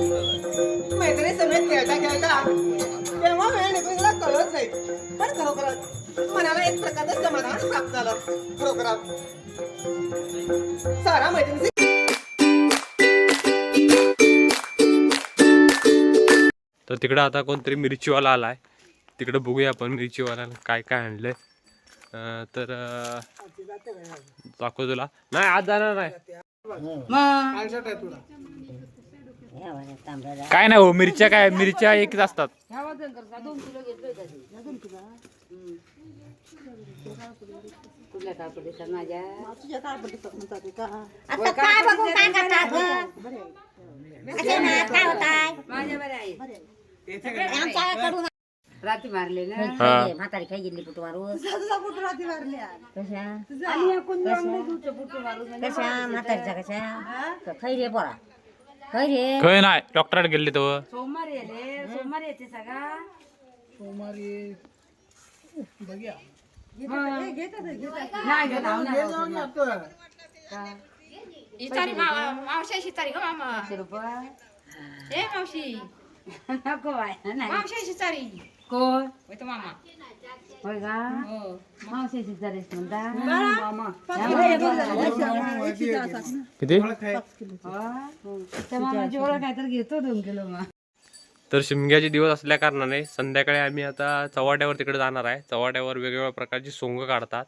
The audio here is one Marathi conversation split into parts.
मैत्री समेत खेळता खेळता तेव्हा वेळ निघून गेला कळत नाही. पण खरोखरच मनाला एक प्रकारचं समाधान प्राप्त झालं. खरोखरच. सारा मैत्रीचे तर तिकडं आता कोणतरी मिरचीवाला आलाय. तिकडं बघूया आपण मिरचीवाल्यानं काय काय आणलंय. अं, तर अं, दाखव तुला. नाही आज जाणार नाही. काय नाही हो मिरच्या काय मिरच्या एकच असतात. माझ्या काय काय काय रात्री मारले ना. हा. म्हातारी खाई गेली पुटू मारून. कशा? आणि तुझं बुटू मारून म्हणजे कशा? म्हातारीच्या कशा? खै रे पोरा. खै रे खय नाही डॉक्टरात गेले तर सोमवारी आले सोमवारी येते सगळा. तारी मावशी तारी ग मामा. पाचशे रुपये? ए मावशी. नको बाय नाही. मावशी कोण? होय तो मामा. होय का? हो. मावशीची म्हणता. किती? त्या मामाची ओळख काय तर घेतो दोन किलो मग. तर शिमग्याचे दिवस असल्या कारणाने संध्याकाळी आम्ही आता चव्हाट्यावर तिकडे जाणार आहे. चव्हाट्यावर वेगवेगळ्या प्रकारची सोंग काढतात.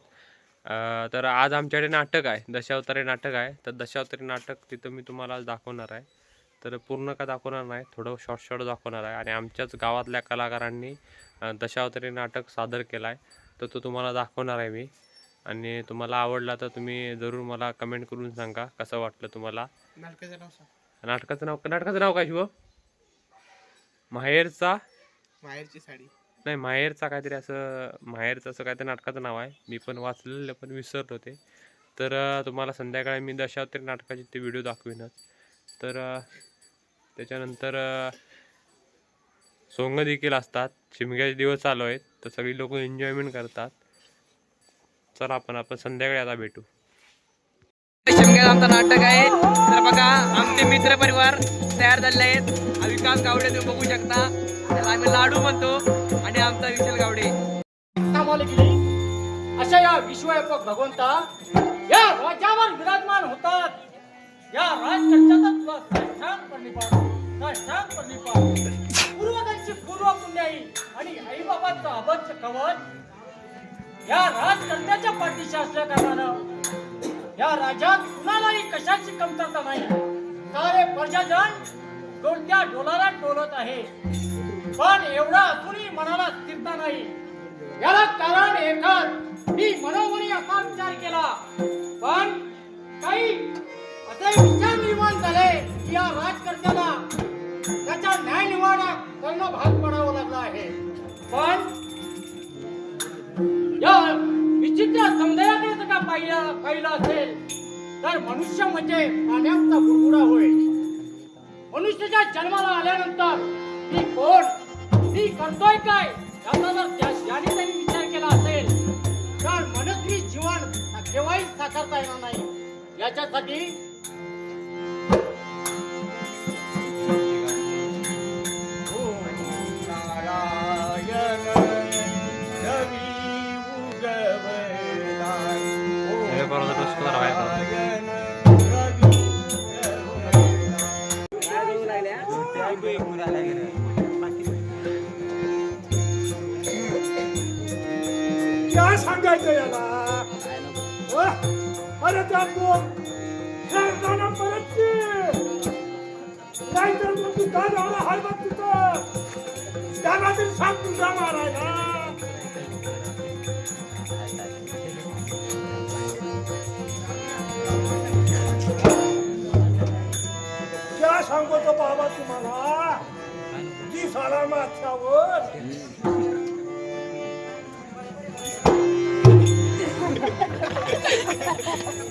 अं, तर आज आमच्याकडे नाटक आहे. दशावतारी नाटक आहे. तर दशावतारी नाटक तिथं मी तुम्हाला आज दाखवणार आहे. तर पूर्ण का दाखवणार नाही थोडं शॉर्ट शॉर्ट दाखवणार आहे. आणि आमच्याच गावातल्या कलाकारांनी दशावतारी नाटक सादर केला आहे तर तो तुम्हाला दाखवणार आहे मी. आणि तुम्हाला आवडला तर तुम्ही जरूर मला कमेंट करून सांगा कसं वाटलं तुम्हाला? नाटकाचं नाव नाटकाचं नाव काय शिव? माहेरचा? माहेरची साडी. नाही माहेरचा काहीतरी असं माहेरचं असं काहीतरी नाटकाचं नाव आहे. मी पण वाचलेलं पण विसरलो ते. तर तुम्हाला संध्याकाळी मी दशावतारी नाटकाचे ते व्हिडिओ दाखवीनच. तर त्याच्यानंतर सोंग देखील असतात. शिमग्याचे दिवस चालू आहेत. तर सगळी लोक एन्जॉयमेंट करतात. चला आपण आपण संध्याकाळी आता भेटू. शिमग्यात आमचं नाटक आहे. तर बघा आमचे मित्र परिवार तयार झाले आहेत. विकास गावडे तुम्ही बघू शकता. त्याला आम्ही लाडू म्हणतो आणि आमचा विशाल गावडे. अशा या विश्वव्यापक भगवंता या राज्यावर विराजमान होतात. या राजकर्त्याचा तुला साष्टांग प्रणिपात साष्टांग प्रणिपात पूर्वजांची पूर्व पुण्याई आणि आईबाबांचं अभच्च कवच या राजकर्त्याच्या पाठीशी असल्या कारणानं या राज्यात कुणालाही कशाची कमतरता नाही. सारे प्रजाजन डोलत्या डोलाला डोलत आहे. पण एवढा असूनही मनाला स्थिरता नाही. याला कारण एकच. मी मनोमनी असा विचार केला. पण काही असे विचार निर्माण झाले की या राजकर्त्याला त्याचा न्याय निवाडा करणं भाग पडावं लागला आहे. पण या विचित्र समुदायाकडे जर का पाहिलं पाहिलं असेल तर मनुष्य म्हणजे प्राण्यांचा बुडबुडा होय. मनुष्याच्या जन्माला आल्यानंतर मी कोण मी करतोय काय याचा जर त्या ज्याने त्यांनी विचार केला असेल तर मनस्वी जीवन केव्हाही साकारता येणार नाही. याच्यासाठी काय सांगायचं याला? अरे त्या पोर परत ये. नाहीतर मग तू का जाणार हाय बघ तिथं? त्याला तरी सांग तुझा मारायला. सांगतो बाबा तुम्हाला? ती साला माथ्यावर.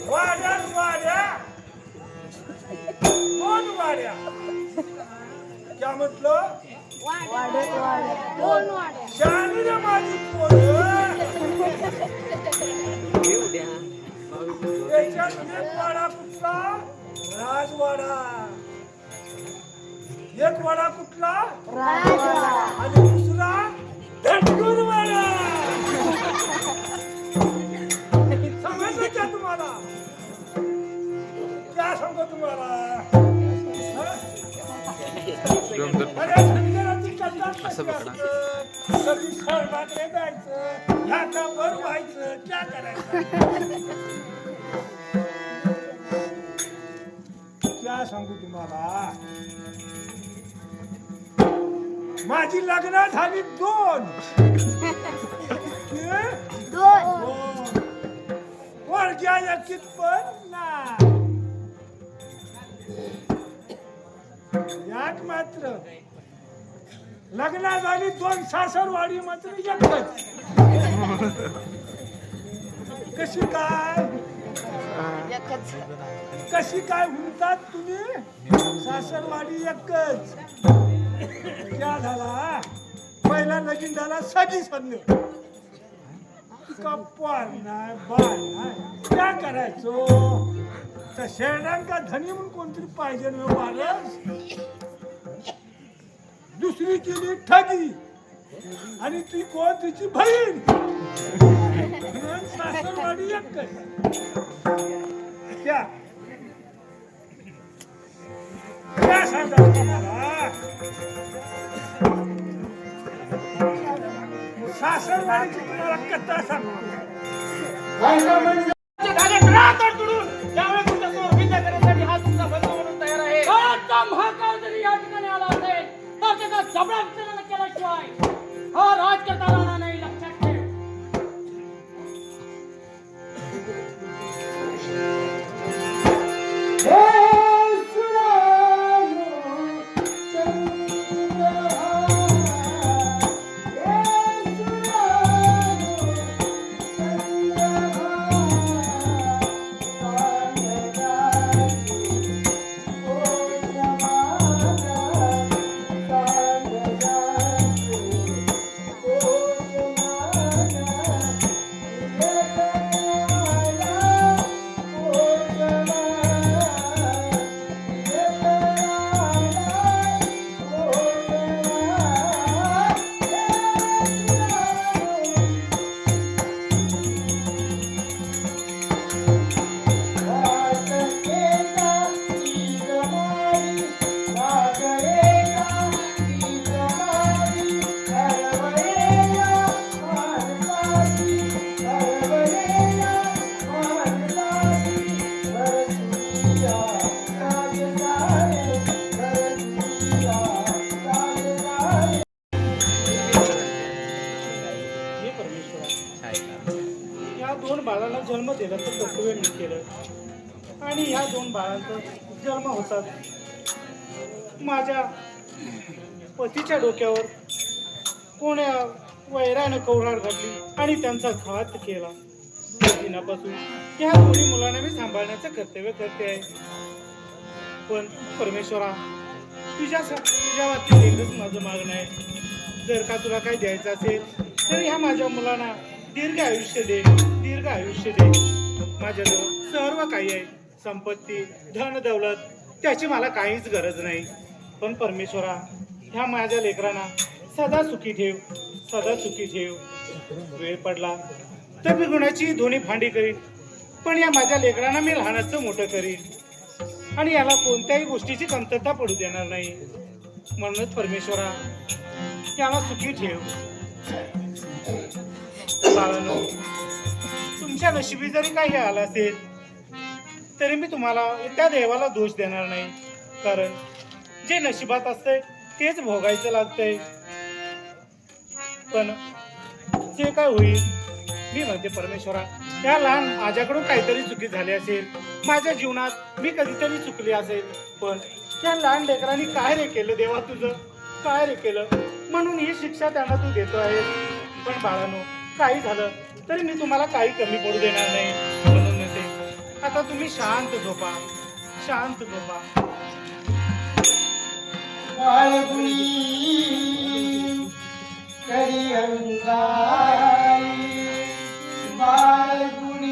वाड्या वाड्या. दोन वाड्या. क्या म्हटलं? शानी रे माझी पोरं. त्याच्यात एक वाडा कुठला? राजवाडा. एक वाडा कुठला? आणि दुसरा धनगरवाडा समजलं का तुम्हाला? क्या सांगतो तुम्हाला. हं? असं? कधी जायचं ह्या कामावर व्हायचं क्या करायचं. क्या सांगू तुम्हाला. माझी लग्न झाली दोन? दोन. पोरग्या एकीत पण नाही. यात मात्र लग्न झाली दोन सासरवाडी मात्र एकच. कशी काय? कशी काय म्हणतात तुम्ही? सासरवाडी एकच. क्या झाला? पहिला लगीन झाला कप्पार नाही बाय नाही. क्या करायचो? तर शेरडांका धनी म्हणून कोणतरी पाहिजे ना दुसरी केली ठगी. आणि ती कोण? तिची बहीण. सासरवाडी एकच. क्या? सासरवाडीची तुम्हाला कथा सांगतो जन्म होतात माझ्या पतीच्या डोक्यावर कोण्या वैरानं कौराड घातली आणि त्यांचा घात केला. दिनापासून त्या दोन्ही मुलांना मी सांभाळण्याचं कर्तव्य करते आहे. पण परमेश्वरा तुझ्या तुझ्या बाबतीत एकच माझं मागणं आहे. जर का तुला काही द्यायचं असेल तर ह्या माझ्या मुलांना दीर्घ आयुष्य दे दीर्घ आयुष्य दे. माझ्याजवळ सर्व काही आहे. संपत्ती धन दौलत त्याची मला काहीच गरज नाही. पण परमेश्वरा ह्या माझ्या लेकरांना सदा सुखी ठेव सदा सुखी ठेव. वेळ पडला तर मी गुणाची दोन्ही भांडी करीन. पण या माझ्या लेकरांना मी लहानाचं मोठं करीन. आणि याला कोणत्याही गोष्टीची कमतरता पडू देणार नाही. म्हणूनच परमेश्वरा याला सुखी ठेव. बाळांनो, तुमच्या नशिबी जरी काही आलं असेल तरी मी तुम्हाला त्या देवाला दोष देणार नाही. कारण जे नशिबात असते तेच भोगायचं लागतंय. पण जे काय होईल मी म्हणते परमेश्वरा त्या लहान माझ्याकडून काहीतरी चुकी झाली असेल माझ्या जीवनात मी कधीतरी चुकली असेल पण त्या लहान लेकरांनी काय रे केलं देवा तुझं? काय रे केलं? म्हणून ही शिक्षा त्यांना तू देतो आहे पण बाळानो काही झालं तरी मी तुम्हाला काही कमी पडू देणार नाही. आता तुम्ही शांत झोपा. शांत झोपा. बाळगुणी करी अंगाई बाळगुणी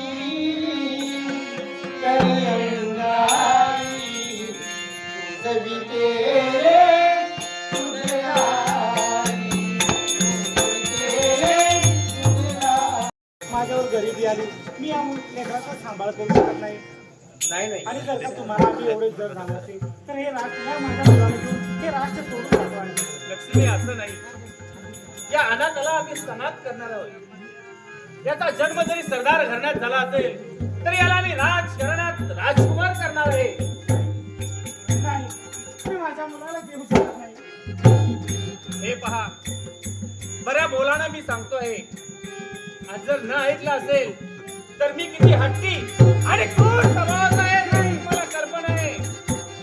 माझ्यावर गरिबी आली. मी या लेकराचा सांभाळ करू शकत नाही. नाही नाही. आणि जर का तुम्हाला आम्ही एवढे जर झालं असेल तर हे राष्ट्र या माझ्या मुलाला घेऊन हे राष्ट्र सोडून जातो लक्ष्मी असं नाही. या अनाथाला आम्ही सनात करणार आहोत. याचा जन्म जरी सरदार घराण्यात झाला असेल तर याला आम्ही राजघराण्यात राजकुमार करणार आहे. नाही मी माझ्या मुलाला घेऊ शकत नाही. हे पहा. बऱ्या बोलानं मी सांगतोय. आज जर न ऐकलं असेल तर मी किती हट्टी आणि क्रूर स्वभावाचा आहे नाही मला कल्पना आहे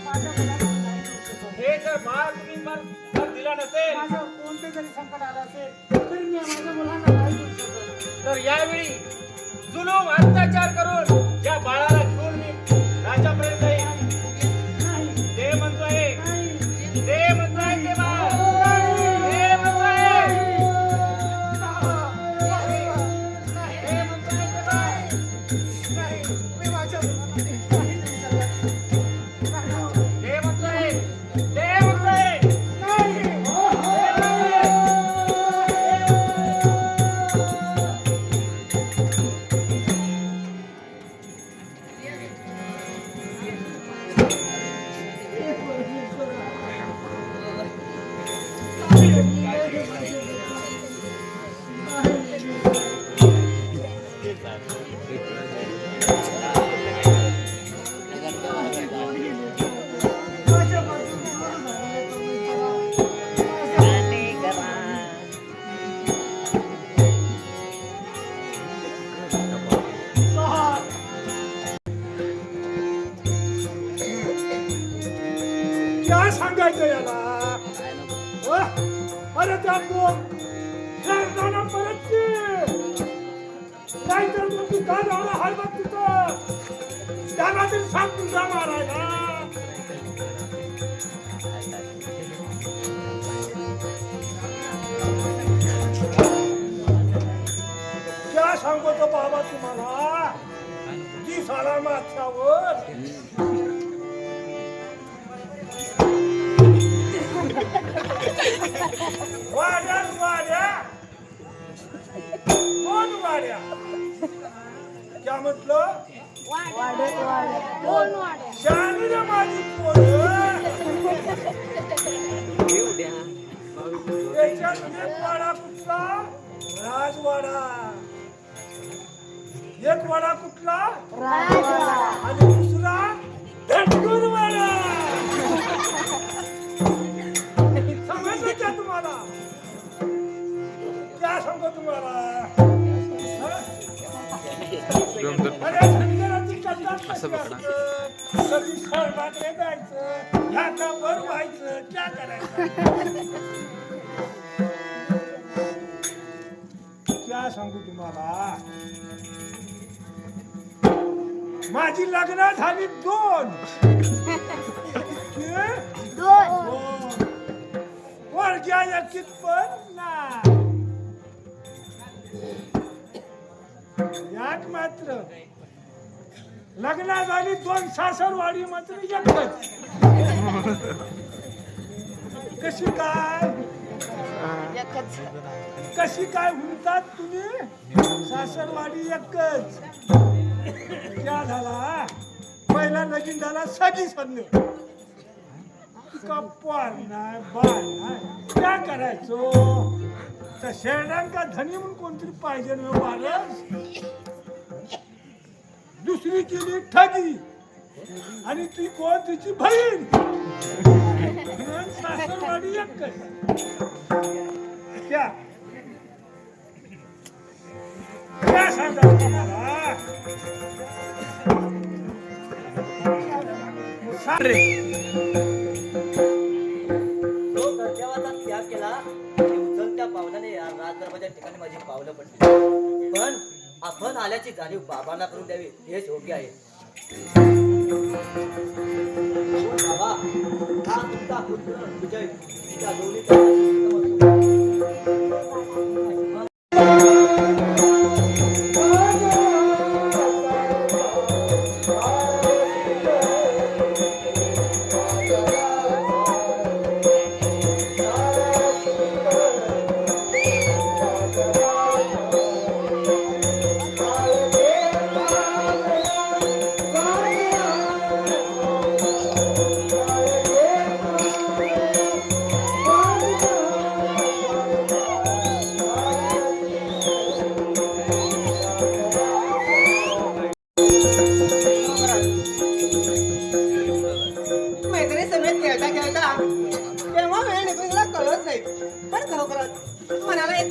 माझ्या मुलाला. हे जर बाळ तुम्ही मला जर दिला नसेल माझं कोणते जरी संकट आलं असेल तरी मी माझ्या मुलांना नाही देऊ शकत तर यावेळी जुलूम अत्याचार करून या बाळाला सांगतो बाबा तुम्हाला. दिस आला माथ्यावर. वाड्या वाड्या. कोण वाड्या? क्या म्हटलं? शानी रे माझी पोरं. त्याच्यात कुठला? राजवाडा. एक वाडा कुठला आणि दुसरा? धनगुरवाडा का तुम्हाला? क्या सांगतो तुम्हाला? अरे धनगराची कल्पना? कधी खळबाकडे जायचं ह्या वर व्हायचं क्या करायचं? क्या सांगू तुम्हाला? माझी लग्न झाली दोन? दोन. एकीत पण ना यात मात्र लग्न झाली दोन सासरवाडी मात्र एकच. कशी काय? कशी काय म्हणतात तुम्ही? सासरवाडी एकच. क्या झाला? पहिला लगीन झाला सगळी संध. कप्पार नाही बाळ नाही. काय करायचो? त्या शेरडांका धनी म्हणून कोणतरी पाहिजे ना दुसरी केली ठगी. आणि ती कोण? तिची बहीण. सासरवाडी एक ठिकाणी माझी पावलं पडली पण आपण आल्याची जाणीव बाबांना करून द्यावी हेच योग्य आहे बाबा हा तुमचा पुत्र विजय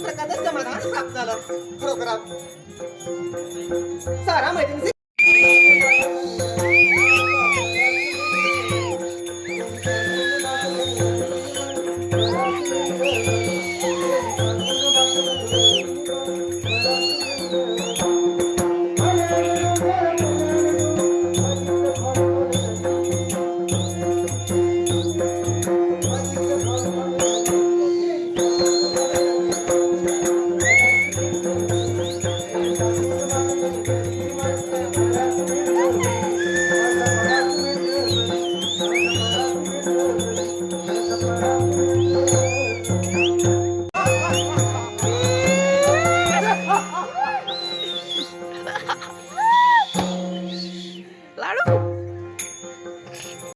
मनाला एक प्रकारचं समाधान प्राप्त झालं. खरोखर सारा मैत्रिणी